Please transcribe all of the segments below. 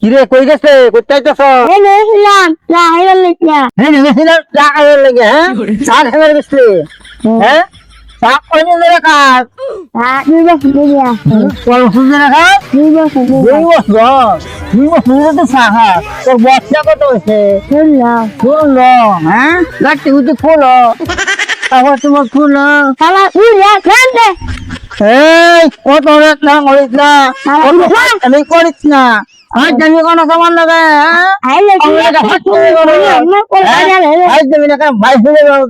কিরে কই গেছে? কোথায় যাচ্ছ এই গেছিলাম না হেরে লিখলা হ্যাঁ গেছিলাম চা খাবার লাগে হ্যাঁ? চা খাবার গেছিলে? হ্যাঁ? চা কই দিলে কাজ। দুই বছর দিয়ে আসো কোন কাজ? দুই বছর দুই বছর দুই বছর তো চা তোর বয়সটা কত হয়েছে? হ্যাঁ? উঠে ফুলো তারপর তোমার উড়িয়া খেলতে এই কত রেট না করিস না? আমি করিস না। আর তুমি কোনো সমান লাগে হ্যাঁ? আইলে কি আমরা কোন কাজে হেরে আজ তুমি না ভাই ফেলে করে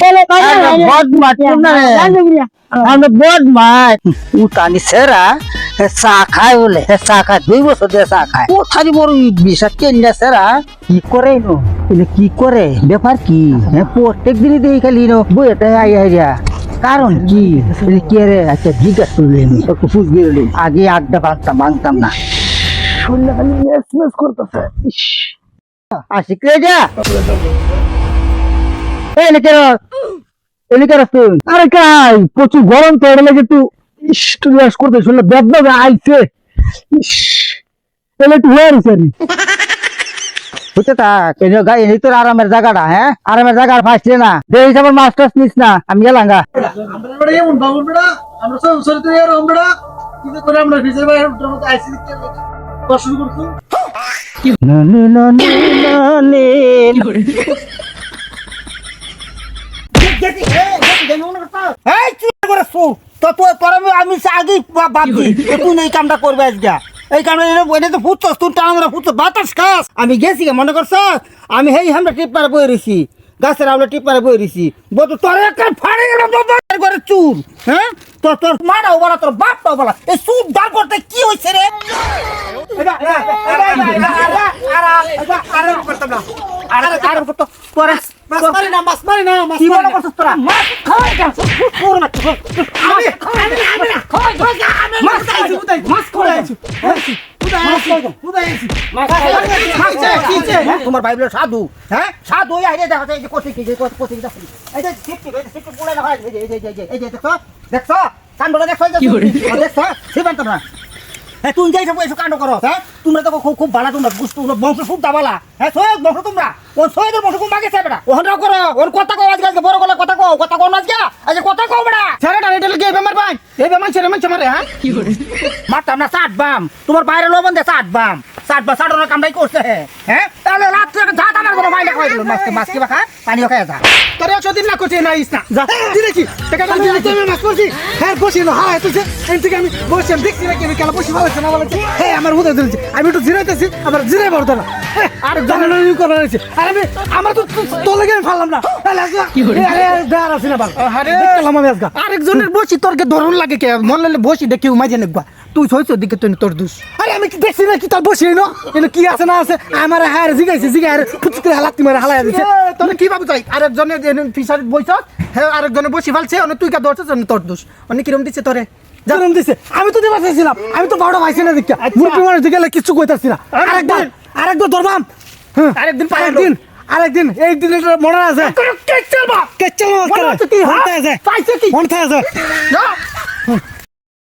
চলে কাজে হেরে বদমাস না জানো বিলা আমি উতানি সেরা হে চা খায় বলে হে চা খায় দুই বছর দিয়ে চা খায়। ও বড় বিষাদ কেন্দ্রা সেরা কি করে নো? কি করে? ব্যাপার কি? হ্যাঁ প্রত্যেক দিনই দেখি খালি নো বইটা আই আইয়া কারণ কি? কি রে? আচ্ছা জিজ্ঞাসা করলি আমি। একটু আগে আড্ডা বাঁধতাম ভাঙতাম না। শুনলে খালি মেস মেস করতেছে আসি কে যা। এই লেখে এদিকে তুই। আরে কাই প্রচুর গরম তো এটা লাগে তুই ইস তুই আস করতে শুনলে বেদনা আইছে। ইস। তাহলে তুই হয়ে রিসারি বুঝতে থাক এই গাই এই তোর আরামের জায়গাটা হ্যাঁ? আরামের জায়গা আর ফাঁসলে না। দেখ হিসাবে মাস্টার্স নিস না আমি গেলাম গা। আমরা বড় এমন বাবুল বেড়া আমরা সব আমরা কিন্তু করে আমরা ভিজে বাইরে উঠার মতো আইসি আমি আমি আগে ভাবছি তুই এই কামটা করবে আজকে। এই কামটা এটা তো ফুটছস তুই টান আমরা ফুটছস। বাতাস খাস। আমি গেছি মনে করছস? আমি হেই আমরা টিপ পারে বই রইছি। গাছের আমলা টিপ পারে বই রইছি। বতো তোর একটা ফাড়ে করে চুর হ্যাঁ? তোর তোর মারাও বলা তোর বাপটাও বলা এই সুদ দাঁড় করতে কি হয়েছে রে মারি না মাস মারি না মাস কি মারি মনে না। করছিস তোরা মাছ খাওয়াই আমি তোমার বাইবেল সাধু হ্যাঁ সাধু এই আইডিয়া দেখো এই যে কোসি কি কোসি কি এই যে সিপটি পুরো দেখা এই যে এই যে এই যে দেখছ দেখছ দেখছ দেখছ হ্যাঁ তুমি যাই সব এসব কাণ্ড করো হ্যাঁ তোমরা তো খুব খুব ভালো তোমরা বুঝতো বংশ খুব দাবালা হ্যাঁ সৈয়দ বংশ তোমরা ও সৈয়দের বংশ বেটা ওখানটাও করো ওর কথা কও আজকে আজকে বড় গলা কথা কও কথা কও না আজকে আজকে কথা কও বেটা ছেড়েটা এটা লাগে বেমার ছেড়ে মানছে মারে হ্যাঁ? মারতাম না সাত বাম। তোমার বাইরে লবণ দে সাত বাম। সাত বাম ষাট কামড়াই করছে হ্যাঁ? তাহলে রাত্রে ধাত আমার কোনো মাইন্ডে খাওয়াই দিল মাছকে মাছকে বা খা পানিও খাই যা। তোরে চদিন না করছে না ইস যা। দিলে কি টাকা তুমি মাছ হ্যাঁ বসি না হ্যাঁ তুই এই থেকে আমি বসে দেখছি নাকি আমি কেন বসি ভালো না ভালো হ্যাঁ আমার হুদে দিয়েছে আমি একটু জিরাইতেছি আমার জিরাই বড় না আর জানানো করা রয়েছে আর আমি আমার তো তোর লাগে আমি ফাললাম না। তাহলে আজকে আরে দাঁড় আছে না বাল। আরে দেখলাম আমি আজকে। আরেকজনের বসি তোরকে ধরুন লাগে কে? মন লাগলে বসি দেখি উমাই জানে তুই ছয়ছ দিকে তুই তোর দুষ। কি দেখছি না কি তার বসি না এনে কি আছে না আছে? আমার হ্যাঁ জিগাইছে জিগাই আর ফুচকে হালাতি মারে হালাই দিছে। তোর কি ভাবু চাই আরেকজনে ফিসারি বইছ হে হ্যাঁ আরেকজনে বসি ফেলছে অনেক তুই কা অনেক তোর দোষ। অনেক কিরম দিচ্ছে তোরে? জানাম দিছে? আমি তো দেবা চাইছিলাম। আমি তো বারোটা ভাইছি না দিকে মুরগি মানুষ দিকে কিছু কইতাছি না। আরেকবার আরেকবার ধরবাম। হ্যাঁ আরেকদিন আরেকদিন আরেকদিন। এই দিন মনে আছে। কেচল বা কেচল মনে আছে মনে আছে।